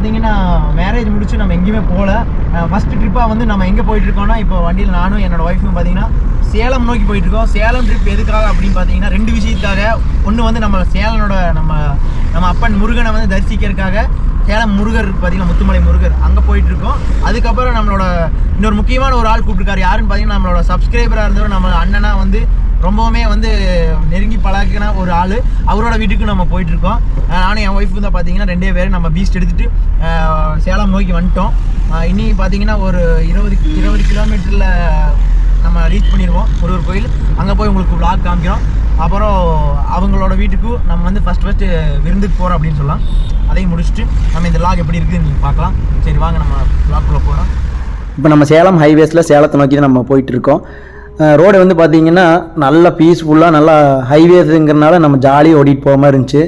பார்த்தீங்கன்னா மேரேஜ் முடிச்சு நம்ம எங்கேயுமே போகல. ஃபஸ்ட்டு ட்ரிப்பாக வந்து நம்ம எங்கே போயிட்டுருக்கோம்னா இப்போ வண்டியில் நானும் என்னோட ஒய்ஃபும் பார்த்தீங்கன்னா சேலம் நோக்கி போயிட்டுருக்கோம். சேலம் ட்ரிப் எதுக்காக அப்படின்னு பார்த்தீங்கன்னா ரெண்டு விஷயத்துக்காக. ஒன்று வந்து நம்ம சேலனோட நம்ம நம்ம அப்பன் முருகனை வந்து தரிசிக்கிறதுக்காக சேலம் முருகர் பார்த்தீங்கன்னா முத்துமலை முருகர். அங்கே போயிட்டுருக்கோம். அதுக்கப்புறம் நம்மளோட இன்னொரு முக்கியமான ஒரு ஆள் கூப்பிட்டுருக்காரு. யாருன்னு பார்த்தீங்கன்னா நம்மளோட சப்ஸ்கிரைபராக இருந்தவர் நம்ம அண்ணனாக வந்து ரொம்பவுமே வந்து நெருங்கி பழகின ஒரு ஆள். அவரோட வீட்டுக்கு நம்ம போயிட்டுருக்கோம். நானும் என் ஒய்ஃபு தான் பார்த்தீங்கன்னா ரெண்டே பேரும் நம்ம பீஸ்ட் எடுத்துட்டு சேலம் நோக்கி வந்துட்டோம். அஹ் இனி பார்த்தீங்கன்னா ஒரு இருபது இருபது கிலோமீட்டரில் நம்ம ரீச் பண்ணிடுவோம் முருகர் கோயில். அங்கே போய் உங்களுக்கு விளாக் காமிக்கிறோம். அப்புறம் அவங்களோட வீட்டுக்கும் நம்ம வந்து ஃபஸ்ட் ஃபஸ்ட்டு விருந்துக்கு போகிறோம் அப்படின்னு சொல்லலாம். அதையும் முடிச்சுட்டு நம்ம இந்த லாக் எப்படி இருக்குதுன்னு நீங்கள் பார்க்கலாம். சரி வாங்க நம்ம vlogக்குள்ளே போகிறோம் இப்போ நம்ம சேலம் ஹைவேஸில் சேலத்தை நோக்கி தான் நம்ம போயிட்டுருக்கோம். ரோடு வந்து பார்த்தீங்கன்னா நல்ல பீஸ்ஃபுல்லாக நல்லா ஹைவேஸுங்கிறனால நம்ம ஜாலியாக ஓடிட்டு போக மாதிரி இருந்துச்சு.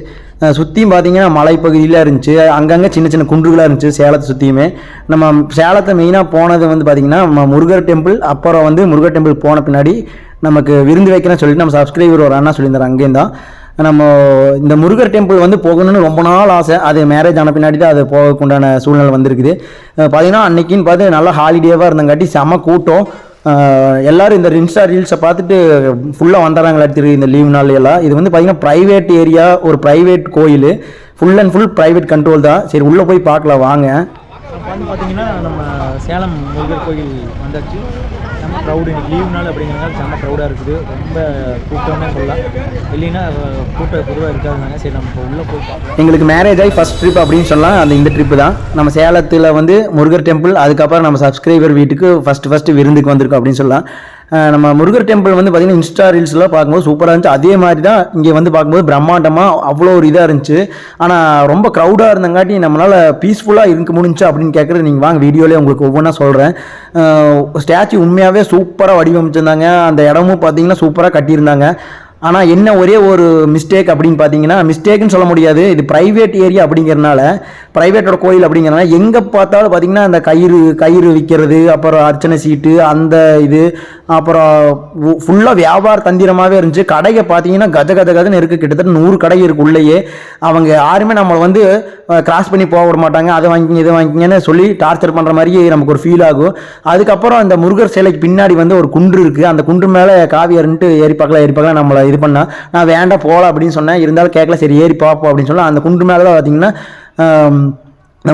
சுற்றியும் பார்த்தீங்கன்னா மலைப்பகுதியில் இருந்துச்சு. அங்கங்கே சின்ன சின்ன குன்றுகளாக இருந்துச்சு சேலத்தை சுற்றியுமே நம்ம சேலத்தை மெயினாக போனது வந்து பார்த்திங்கன்னா நம்ம முருகர் டெம்பிள் அப்புறம் வந்து முருகர் டெம்பிள் போன பின்னாடி நமக்கு விருந்து வைக்கிறேன்னு சொல்லிட்டு நம்ம சப்ஸ்கிரைபர் ஒரு அண்ணா சொல்லியிருந்தார் அங்கேயும் தான். நம்ம இந்த முருகர் டெம்பிள் வந்து போகணும்னு ரொம்ப நாள் ஆசை. அது மேரேஜ் ஆன பின்னாடி தான் அது போகக்குண்டான சூழ்நிலை வந்திருக்குது. பார்த்திங்கன்னா பார்த்தீங்கன்னா அன்னைக்குன்னு பார்த்து நல்லா ஹாலிடேவாக இருந்தங்காட்டி செம கூட்டம். எல்லாரும் இந்த இன்ஸ்டா ரீல்ஸை பார்த்துட்டு ஃபுல்லாக வந்துடுறாங்களா திரு இந்த லீவ் நாள் எல்லாம் இது வந்து பார்த்தீங்கன்னா ப்ரைவேட் ஏரியா ஒரு ப்ரைவேட் கோயில். Full and full private control தான். சரி உள்ளே போய் பார்க்கலாம் வாங்க. வந்து பார்த்தீங்கன்னா நம்ம சேலம் முருகர் கோயில் வந்தாச்சு. செம்ம க்ரௌடு இன்றைக்கி லீவ் நாள் அப்படிங்கிறதுனால செம்ம க்ரௌடாக இருக்குது. ரொம்ப கூட்டம்னே சொல்லலாம். இல்லைன்னா கூட்டம் பொதுவாக இருக்காதுனாங்க சரி நம்ம இப்போ உள்ளே போய் எங்களுக்கு மேரேஜ் ஆகி ஃபஸ்ட் ட்ரிப் அப்படின்னு சொல்லலாம். அந்த இந்த ட்ரிப்பு தான். நம்ம சேலத்தில் வந்து முருகர் டெம்பிள் அதுக்கப்புறம் நம்ம சப்ஸ்கிரைபர் வீட்டுக்கு ஃபஸ்ட்டு ஃபஸ்ட்டு விருந்துக்கு வந்திருக்கோம் அப்படின்னு சொல்லலாம். நம்ம முருகர் டெம்பிள் வந்து பார்த்திங்கன்னா இன்ஸ்டா ரீல்ஸ்லாம் பார்க்கும்போது சூப்பராக இருந்துச்சு. அதே மாதிரி தான் இங்கே வந்து பார்க்கும்போது பிரம்மாண்டமாக அவ்வளோ ஒரு இதாக இருந்துச்சு. ஆனால் ரொம்ப க்ரௌடாக இருந்தங்காட்டி நம்மளால் பீஸ்ஃபுல்லாக இருக்க முடிஞ்சு அப்படின்னு கேட்குறது நீங்கள் வாங்க வீடியோலேயே உங்களுக்கு ஒவ்வொன்றா சொல்கிறேன் ஸ்டாச்சு உண்மையாகவே சூப்பராக வடிவமைச்சிருந்தாங்க. அந்த இடமும் பார்த்தீங்கன்னா சூப்பராக கட்டியிருந்தாங்க. ஆனால் என்ன ஒரே ஒரு மிஸ்டேக் அப்படின்னு பார்த்தீங்கன்னா மிஸ்டேக்னு சொல்ல முடியாது. இது ப்ரைவேட் ஏரியா அப்படிங்கிறனால ப்ரைவேட்டோட கோயில் அப்படிங்கிறனால எங்கே பார்த்தாலும் பார்த்தீங்கன்னா அந்த கயிறு கயிறு விற்கிறது அப்புறம் அர்ச்சனை சீட்டு அந்த இது அப்புறம் ஃபுல்லாக வியாபார தந்திரமாகவே இருந்துச்சு. கடையை பார்த்தீங்கன்னா கஜ கஜ கதன்னு இருக்குது கிட்டத்தட்ட நூறு கடை இருக்கு உள்ளேயே. அவங்க யாருமே நம்மளை வந்து கிராஸ் பண்ணி போக விட மாட்டாங்க. அதை வாங்கிங்க இதை வாங்கிங்கன்னு சொல்லி டார்ச்சர் பண்ணுற மாதிரியே நமக்கு ஒரு ஃபீல் ஆகும். அதுக்கப்புறம் அந்த முருகர் சிலைக்கு பின்னாடி வந்து ஒரு குன்று இருக்குது அந்த குன்று மேலே காவியர்ன்ட்டு ஏறி பார்க்கலாம் ஏறி பார்க்கலாம் நம்மளை இது பண்ணால் நான் வேண்டாம் போகலாம் அப்படின்னு சொன்னேன். இருந்தாலும் கேட்கல சரி ஏறி பார்ப்போம் அப்படின்னு சொல்லலாம் அந்த குன்று மேலே தான் பார்த்தீங்கன்னா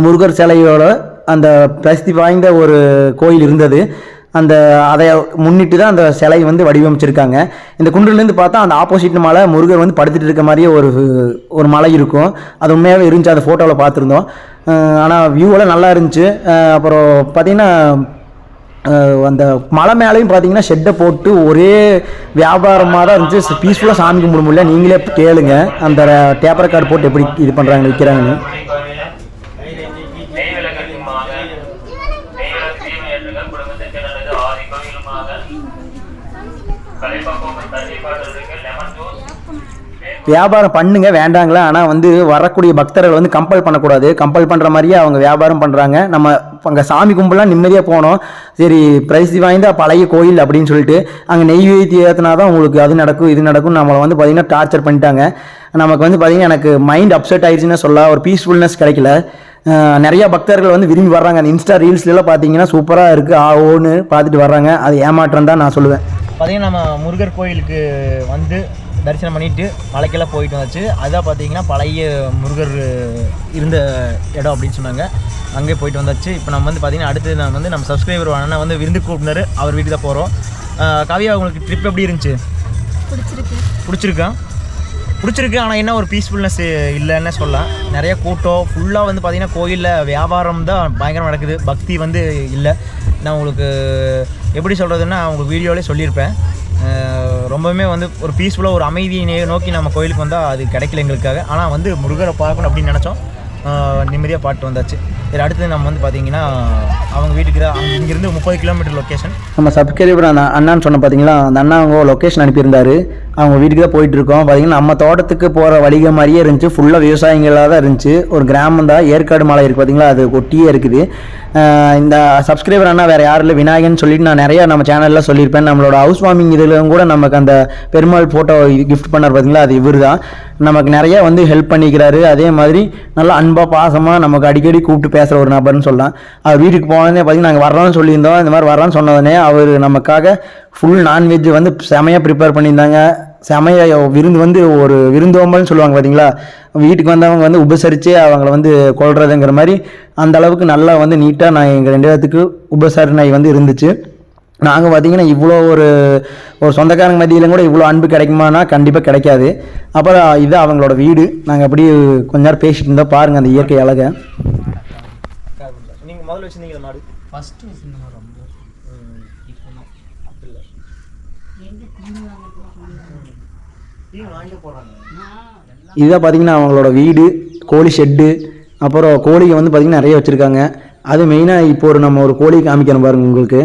முருகர் சிலையோட அந்த பிரசித்தி வாய்ந்த ஒரு கோயில் இருந்தது. அந்த அதை முன்னிட்டு தான் அந்த சிலை வந்து வடிவமைச்சிருக்காங்க. இந்த குன்றுலேருந்து பார்த்தா அந்த ஆப்போசிட் மலை முருகர் வந்து படுத்துட்டு இருக்க மாதிரியே ஒரு ஒரு மலை இருக்கும். அது உண்மையாகவே இருந்துச்சு அந்த ஃபோட்டோவில் பார்த்துருந்தோம். ஆனால் வியூவெல்லாம் நல்லா இருந்துச்சு. அப்புறம் பார்த்திங்கன்னா அந்த மலை மேலேயும் பார்த்தீங்கன்னா ஷெட்டை போட்டு ஒரே வியாபாரமாக தான் இருந்துச்சு. பீஸ்ஃபுல்லாக சாமி கும்பிட முடியல. நீங்களே கேளுங்க. அந்த டேப்பர் கார்டு போட்டு எப்படி இது பண்ணுறாங்க விற்கிறாங்கன்னு வியாபாரம் பண்ணுங்க வேண்டாங்களா? ஆனால் வந்து வரக்கூடிய பக்தர்கள் வந்து கம்பல் பண்ணக்கூடாது. கம்பல் பண்ணுற மாதிரியே அவங்க வியாபாரம் பண்ணுறாங்க நம்ம அங்கே சாமி கும்பலாம் நிம்மதியாக போனோம். சரி பிரசித்தி வாய்ந்த பழைய கோயில் அப்படின்னு சொல்லிட்டு அங்கே நெய்வேத்தி ஏற்றினா தான் உங்களுக்கு அது நடக்கும் இது நடக்கும். நம்மளை வந்து பார்த்திங்கன்னா டார்ச்சர் பண்ணிட்டாங்க. நமக்கு வந்து பார்த்திங்கன்னா எனக்கு மைண்ட் அப்செட் ஆயிடுச்சுன்னு சொல்லலாம். ஒரு பீஸ்ஃபுல்னஸ் கிடைக்கல. நிறையா பக்தர்கள் வந்து விரும்பி வர்றாங்க. அந்த இன்ஸ்டா ரீல்ஸ்லாம் பார்த்தீங்கன்னா சூப்பராக இருக்குது ஆ ஓன்னு பார்த்துட்டு வர்றாங்க. அது ஏமாற்றம் தான் நான் சொல்லுவேன். பார்த்தீங்கன்னா நம்ம முருகர் கோயிலுக்கு வந்து தரிசனம் பண்ணிட்டு மலைக்கெல்லாம் போயிட்டு வந்தாச்சு. அதான் பார்த்தீங்கன்னா பழைய முருகர் இருந்த இடம் அப்படின்னு சொன்னாங்க. அங்கே போயிட்டு வந்தாச்சு. இப்போ நம்ம வந்து பார்த்தீங்கன்னா அடுத்து நம்ம வந்து நம்ம சப்ஸ்கிரைபர் அண்ணா வந்து விருந்து கூப்பிட்டாரு அவர் வீட்டுக்கு தான் போகிறோம் கவியா உங்களுக்கு ட்ரிப் எப்படி இருந்துச்சு? பிடிச்சிருக்கு. பிடிச்சிருக்கா? பிடிச்சிருக்கு ஆனால் என்ன ஒரு பீஸ்ஃபுல்னஸ் இல்லைன்னு சொல்லலாம். நிறைய கூட்டம் ஃபுல்லாக வந்து பார்த்திங்கன்னா கோயிலில் வியாபாரம் தான் பயங்கரம் நடக்குது. பக்தி வந்து இல்லை. நான் உங்களுக்கு எப்படி சொல்கிறதுன்னா உங்களுக்கு வீடியோவிலே சொல்லியிருப்பேன். ரொம்பவுமே வந்து ஒரு பீஸ்ஃபுல்லாக ஒரு அமைதியை நோக்கி நம்ம கோயிலுக்கு வந்தால் அது கிடைக்கல எங்களுக்காக. ஆனால் வந்து முருகரை பார்க்கணும் அப்படின்னு நினச்சோம். நிம்மதியாக பாட்டு வந்தாச்சு. சரி அடுத்தது நம்ம வந்து பார்த்திங்கன்னா அவங்க வீட்டுக்கு தான். இங்கிருந்து முப்பது கிலோமீட்டர் லொக்கேஷன் நம்ம சப்ஸ்கிரைபர் அந்த அண்ணான்னு சொன்ன பார்த்தீங்களா அந்த அண்ணா அவங்க லொக்கேஷன் அனுப்பியிருந்தாரு. அவங்க வீட்டுக்கு தான் போயிட்டு இருக்கோம். பார்த்தீங்கன்னா நம்ம தோட்டத்துக்கு போகிற வழிக மாதிரியே இருந்துச்சு. ஃபுல்லாக விவசாயிகளாக தான் இருந்துச்சு. ஒரு கிராமம் தான். ஏற்காடு மலை இருக்குது பார்த்தீங்களா அது ஒட்டியே இருக்குது. இந்த சப்ஸ்கிரைபர் அண்ணா வேறு யாரும் இல்லை. விநாயகன் சொல்லிட்டு நான் நிறையா நம்ம சேனலில் சொல்லியிருப்பேன். நம்மளோட ஹவுஸ் வார்மிங் இதில் கூட நமக்கு அந்த பெருமாள் ஃபோட்டோ கிஃப்ட் பண்ணார் பார்த்தீங்களா அது இவர் தான். நமக்கு நிறையா வந்து ஹெல்ப் பண்ணிக்கிறாரு. அதே மாதிரி நல்லா அன்பாக பாசமாக நமக்கு அடிக்கடி கூப்பிட்டு பேசுகிற ஒரு நபர்னு சொல்லலாம். அவர் வீட்டுக்கு போனதே பார்த்தீங்கன்னா நாங்கள் வர்றோம்னு சொல்லியிருந்தோம். இந்த மாதிரி வர்றோம்னு சொன்னதுனே அவர் நமக்காக ஃபுல் நான்வெஜ் வந்து செமையாக ப்ரிப்பேர் பண்ணியிருந்தாங்க. செமைய விருந்து வந்து ஒரு விருந்தோம்பல்னு சொல்லுவாங்க பார்த்தீங்களா வீட்டுக்கு வந்தவங்க வந்து உபசரித்து அவங்கள வந்து கொள்றதுங்கிற மாதிரி அந்த அளவுக்கு நல்லா வந்து நீட்டாக நான் எங்கள் ரெண்டு பேர்த்துக்கு உபசரணை வந்து இருந்துச்சு. நாங்கள் பார்த்தீங்கன்னா இவ்வளோ ஒரு ஒரு சொந்தக்காரங்க மத்தியிலும் கூட இவ்வளோ அன்பு கிடைக்குமானா கண்டிப்பாக கிடைக்காது. அப்புறம் இது அவங்களோட வீடு. நாங்கள் அப்படியே கொஞ்ச நேரம் பேசிட்டு இருந்தோம். பாருங்கள் அந்த இயற்கை அழகை. முதல்ல வச்சிருந்தீங்க மாடு? ஃபஸ்ட்டு வச்சுருந்தாங்க ரொம்ப. இப்போ அப்படி இல்லை இதுதான் பார்த்தீங்கன்னா அவங்களோட வீடு கோழி ஷெட்டு அப்புறம் கோழிங்க வந்து பார்த்திங்கன்னா நிறைய வச்சுருக்காங்க. அது மெயினாக இப்போ ஒரு நம்ம ஒரு கோழி காமிக்கணும் பாருங்க உங்களுக்கு.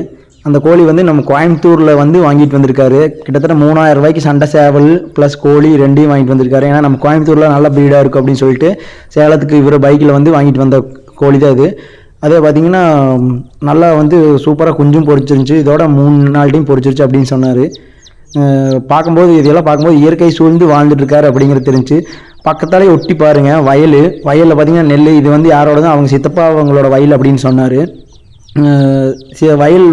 அந்த கோழி வந்து நம்ம கோயம்புத்தூரில் வந்து வாங்கிட்டு வந்திருக்காரு. கிட்டத்தட்ட மூணாயிரம் ரூபாய்க்கு சண்டை சேவல் ப்ளஸ் கோழி ரெண்டையும் வாங்கிட்டு வந்திருக்காரு. ஏன்னா நம்ம கோயம்புத்தூரில் நல்ல ப்ரீடாக இருக்கும் அப்படின்னு சொல்லிட்டு சேலத்துக்கு இவர் பைக்கில் வந்து வாங்கிட்டு வந்த கோழி தான் இது. அதே பார்த்தீங்கன்னா நல்லா வந்து சூப்பராக குஞ்சும் பொறிச்சிருந்துச்சு இதோட மூணு நாள் டைம் பொரிச்சிருச்சு அப்படின்னு சொன்னார். பார்க்கும்போது இதெல்லாம் பார்க்கும்போது இயற்கை சூழ்ந்து வாழ்ந்துட்டு இருக்காரு அப்படிங்கிறது தெரிஞ்சு பக்கத்தாலே ஒட்டி பாருங்கள் வயல். வயலில் பார்த்தீங்கன்னா நெல் இது வந்து யாரோடது? அவங்க சித்தப்பா அவங்களோட வயல் அப்படின்னு சொன்னார். வயல்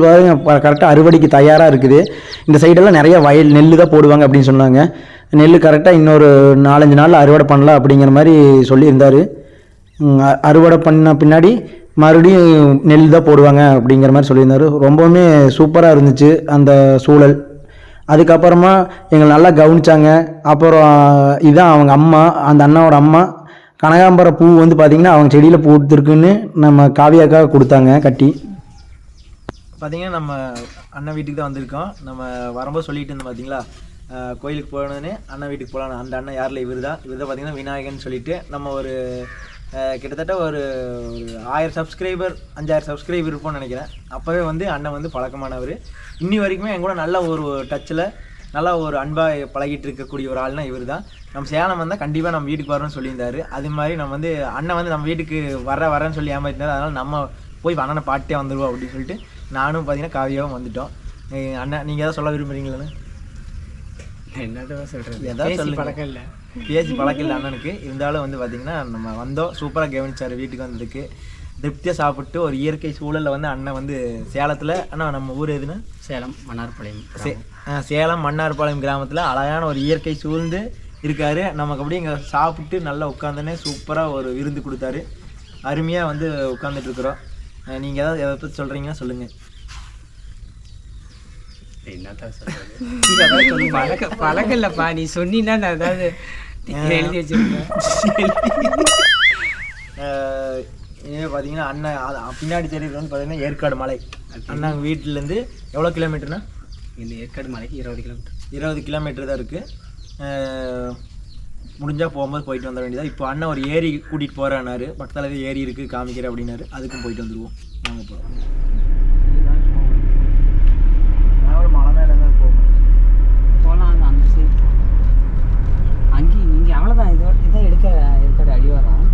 கரெக்டாக அறுவடைக்கு தயாராக இருக்குது. இந்த சைடெல்லாம் நிறைய வயல் நெல் தான் போடுவாங்க அப்படின்னு சொன்னாங்க. நெல் கரெக்டாக இன்னொரு நாலஞ்சு நாளில் அறுவடை பண்ணலாம் அப்படிங்கிற மாதிரி சொல்லியிருந்தார். அறுவடை பண்ண பின்னாடி மறுபடியும் நெல் தான் போடுவாங்க அப்படிங்கிற மாதிரி சொல்லியிருந்தாரு. ரொம்பவுமே சூப்பராக இருந்துச்சு அந்த சூழல். அதுக்கப்புறமா எங்களை நல்லா கவனித்தாங்க அப்புறம் இதான் அவங்க அம்மா அந்த அண்ணாவோட அம்மா. கனகாம்பர பூ வந்து பார்த்திங்கன்னா அவங்க செடியில் பூத்துருக்குன்னு நம்ம காவியாக்காக கொடுத்தாங்க கட்டி. பார்த்திங்கன்னா நம்ம அண்ணன் வீட்டுக்கு தான் வந்திருக்கோம். நம்ம வரும்போது சொல்லிட்டு இருந்தோம் பார்த்தீங்களா கோயிலுக்கு போனோடனே அண்ணன் வீட்டுக்கு போகலான்னு அந்த அண்ணன் யாரில் இவர் தான் இவர் தான் பார்த்திங்கன்னா விநாயகன் சொல்லிட்டு நம்ம ஒரு கிட்டத்தட்ட ஒரு ஒரு ஆயிரம் சப்ஸ்கிரைபர் அஞ்சாயிரம் சப்ஸ்கிரைபர் இருப்போம்னு நினைக்கிறேன். அப்போவே வந்து அண்ணன் வந்து பழக்கமானவர். இன்னி வரைக்குமே என் கூட நல்ல ஒரு டச்சில் நல்லா ஒரு அன்பாக பழகிட்டு இருக்கக்கூடிய ஒரு ஆள்னா இவர் தான் நம்ம சேலம் வந்தால் கண்டிப்பாக நம்ம வீட்டுக்கு வரணும்னு சொல்லியிருந்தாரு. அது மாதிரி நம்ம வந்து அண்ணன் வந்து நம்ம வீட்டுக்கு வர வரேன்னு சொல்லி ஏமாத்தினார் அதனால் நம்ம போய் அண்ணனை பாட்டே வந்துடுவோம் அப்படின்னு சொல்லிட்டு நானும் பார்த்தீங்கன்னா காவியாவும் வந்துட்டோம். ஏய், அண்ணா நீங்கள் எதாவது சொல்ல விரும்புறீங்களான்னு என்னதான் சொல்கிறது ஏதாவது பேசி சொல்லுங்க. பழக்கம் இல்லை. பேசி பழக்கம் இல்லை அண்ணனுக்கு. இருந்தாலும் வந்து பார்த்தீங்கன்னா நம்ம வந்தோம் சூப்பராக கவனிச்சார் வீட்டுக்கு வந்ததுக்கு. திருப்தியாக சாப்பிட்டு ஒரு இயற்கை சூழலில் வந்து அண்ணன் வந்து சேலத்தில் அண்ணா நம்ம ஊர் எதுன்னு? சேலம் மன்னார்பாளையம் சே சேலம் மன்னார்பாளையம் கிராமத்தில் அழகான ஒரு இயற்கை சூழ்ந்து இருக்காரு. நமக்கு அப்படியே இங்கே சாப்பிட்டு நல்லா உட்காந்தோன்னே சூப்பராக ஒரு விருந்து கொடுத்தாரு. அருமையாக வந்து உட்காந்துட்டு இருக்கிறோம். நீங்கள் ஏதாவது எதை பற்றி சொல்கிறீங்கன்னா சொல்லுங்கள் சொல்கிறது பழக்கம் பழக்கம் இல்லைப்பா நீ சொன்னீன்னா நான் ஏதாவது எழுதி வச்சிருக்கேன் இனிமே பார்த்தீங்கன்னா அண்ணன் பின்னாடி தெரியுது வந்து பார்த்தீங்கன்னா ஏற்காடு மலை. அண்ணன் வீட்டிலேருந்து எவ்வளோ கிலோமீட்டர்னா? இந்த ஏற்காடு மலைக்கு இருபது கிலோமீட்டர். இருபது கிலோமீட்டர் தான் இருக்குது முடிஞ்சால் போகும்போது போயிட்டு வந்துட வேண்டியதா இப்போ அண்ணன் ஒரு ஏரி கூட்டிகிட்டு போகிறேன்னாரு பக்கத்தில் ஏரி இருக்குது காமிக்கிறேன் அப்படின்னாரு. அதுக்கும் போயிட்டு வந்துடுவோம் நாங்கள் போகிறோம் மலை மேலே தான் போகணும் போகலாம் அந்த அந்த சைடு அங்கேயும் நீங்கள் அவ்வளோதான் எடுக்க ஏற்காடு அடிவாரம்.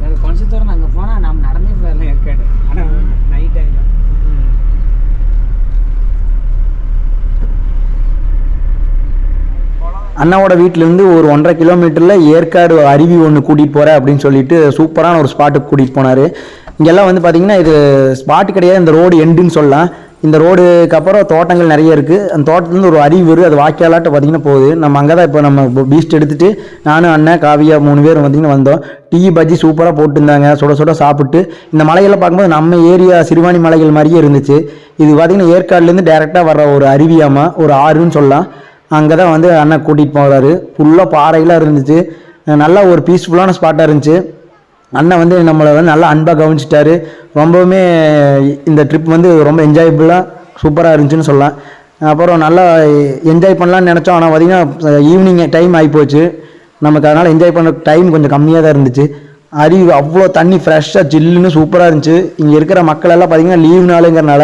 வேறு கொஞ்சம் தூரம் நாங்கள் போனால் நம்ம நடந்தே போயிடலாம் ஏற்காடு. ஆனால் நைட் ஆகிடும் அண்ணாவோட வீட்டிலேருந்து ஒரு ஒன்றரை கிலோமீட்டரில் ஏற்காடு அருவி ஒன்று கூட்டிகிட்டு போகிறேன் அப்படின்னு சொல்லிட்டு சூப்பரான ஒரு ஸ்பாட்டுக்கு கூட்டிகிட்டு போனார். இங்கெல்லாம் வந்து பார்த்திங்கன்னா இது ஸ்பாட்டு கிடையாது இந்த ரோடு எண்டுன்னு சொல்லலாம். இந்த ரோடுக்கு அப்புறம் தோட்டங்கள் நிறைய இருக்குது அந்த தோட்டத்துலேருந்து ஒரு அருவி வரும். அது வாக்கியாலாட்ட பார்த்திங்கன்னா போகுது. நம்ம அங்கே தான் இப்போ நம்ம பீஸ்ட் எடுத்துகிட்டு நானும் அண்ணன் காவியா மூணு பேரும் பார்த்திங்கன்னா வந்தோம். டீ பஜ்ஜி சூப்பராக போட்டுருந்தாங்க. சுட சுட சாப்பிட்டு இந்த மலையெல்லாம் பார்க்கும்போது நம்ம ஏரியா சிறுவாணி மலைகள் மாதிரியே இருந்துச்சு. இது பார்த்திங்கன்னா ஏற்காடுலேருந்து டேரெக்டாக வர ஒரு அருவியாமா ஒரு ஆறுன்னு சொல்லலாம். அங்கே தான் வந்து அண்ணன் கூட்டிகிட்டு போகிறாரு ஃபுல்லாக பாறையெல்லாம் இருந்துச்சு. நல்லா ஒரு பீஸ்ஃபுல்லான ஸ்பாட்டாக இருந்துச்சு. அண்ணன் வந்து நம்மளை வந்து நல்லா அன்பாக கவனிச்சிட்டாரு. ரொம்பவுமே இந்த ட்ரிப் வந்து ரொம்ப என்ஜாயபுளாக சூப்பராக இருந்துச்சுன்னு சொல்லலாம். அப்புறம் நல்லா என்ஜாய் பண்ணலாம்னு நினச்சோம். ஆனால் பார்த்திங்கன்னா ஈவினிங் டைம் ஆகிப்போச்சு நமக்கு அதனால் என்ஜாய் பண்ண டைம் கொஞ்சம் கம்மியாக தான் இருந்துச்சு. அருவி அவ்வளோ தண்ணி ஃப்ரெஷ்ஷாக ஜில்லுன்னு சூப்பராக இருந்துச்சு. இங்கே இருக்கிற மக்கள் எல்லாம் பார்த்தீங்கன்னா லீவ் நாளுங்கிறனால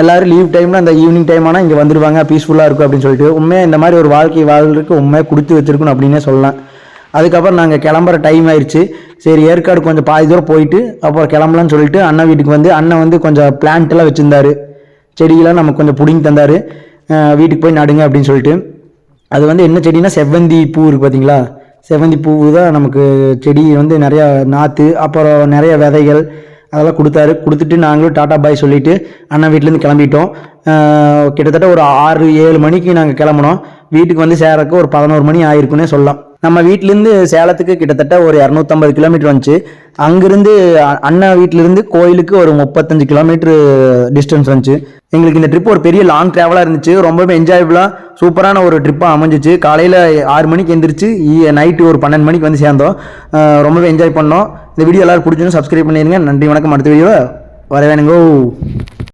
எல்லாரும் லீவ் டைமில் அந்த ஈவினிங் டைம் ஆனால் இங்கே வந்துடுவாங்க பீஸ்ஃபுல்லாக இருக்கும் அப்படின்னு சொல்லிட்டு. உண்மையாக இந்த மாதிரி ஒரு வாழ்க்கை வாழ்றதுக்கு உண்மையாக கொடுத்து வச்சிருக்கணும் அப்படின்னே சொல்லலாம். அதுக்கப்புறம் நாங்கள் கிளம்புற டைம் ஆயிடுச்சு சரி ஏற்காடு கொஞ்சம் பாதி தூரம் போயிட்டு அப்புறம் கிளம்பலான்னு சொல்லிட்டு அண்ணன் வீட்டுக்கு வந்து அண்ணன் வந்து கொஞ்சம் plant வச்சுருந்தாரு. செடியெல்லாம் நமக்கு கொஞ்சம் பிடிங்கி தந்தார். வீட்டுக்கு போய் நடுங்க அப்படின்னு சொல்லிட்டு. அது வந்து என்ன செடினா செவ்வந்தி பூ இருக்குது பார்த்தீங்களா செவ்வந்தி பூ தான் நமக்கு செடி வந்து நிறையா நாற்று அப்புறம் நிறைய விதைகள் அதெல்லாம் கொடுத்தாரு. கொடுத்துட்டு நாங்களும் டாட்டா பாய் சொல்லிட்டு அண்ணன் வீட்டிலேருந்து கிளம்பிட்டோம். கிட்டத்தட்ட ஒரு ஆறு ஏழு மணிக்கு நாங்கள் கிளம்புனோம். வீட்டுக்கு வந்து சேரக்கு ஒரு பதினோரு மணி ஆயிருக்குன்னே சொல்லலாம். நம்ம வீட்டிலேருந்து சேலத்துக்கு கிட்டத்தட்ட ஒரு இரநூத்தம்பது கிலோமீட்டர் வந்துச்சு. அங்கேருந்து அண்ணன் அண்ணா வீட்டிலேருந்து கோயிலுக்கு ஒரு முப்பத்தஞ்சு கிலோமீட்டர் டிஸ்டன்ஸ் வந்துச்சு. எங்களுக்கு இந்த ட்ரிப் ஒரு பெரிய லாங் ட்ராவலாக இருந்துச்சு. ரொம்பவே என்ஜாயபுளாக சூப்பரான ஒரு ட்ரிப்பாக அமைஞ்சிச்சு. காலையில் ஆறு மணிக்கு எந்திரிச்சு நைட்டு ஒரு பன்னெண்டு மணிக்கு வந்து சேர்ந்தோம். ரொம்பவே என்ஜாய் பண்ணோம். இந்த வீடியோ எல்லாரும் பிடிச்சோன்னு சப்ஸ்கிரைப் பண்ணிடுங்க. நன்றி வணக்கம். அடுத்த வீடியோவை வரவேணுங்கோ.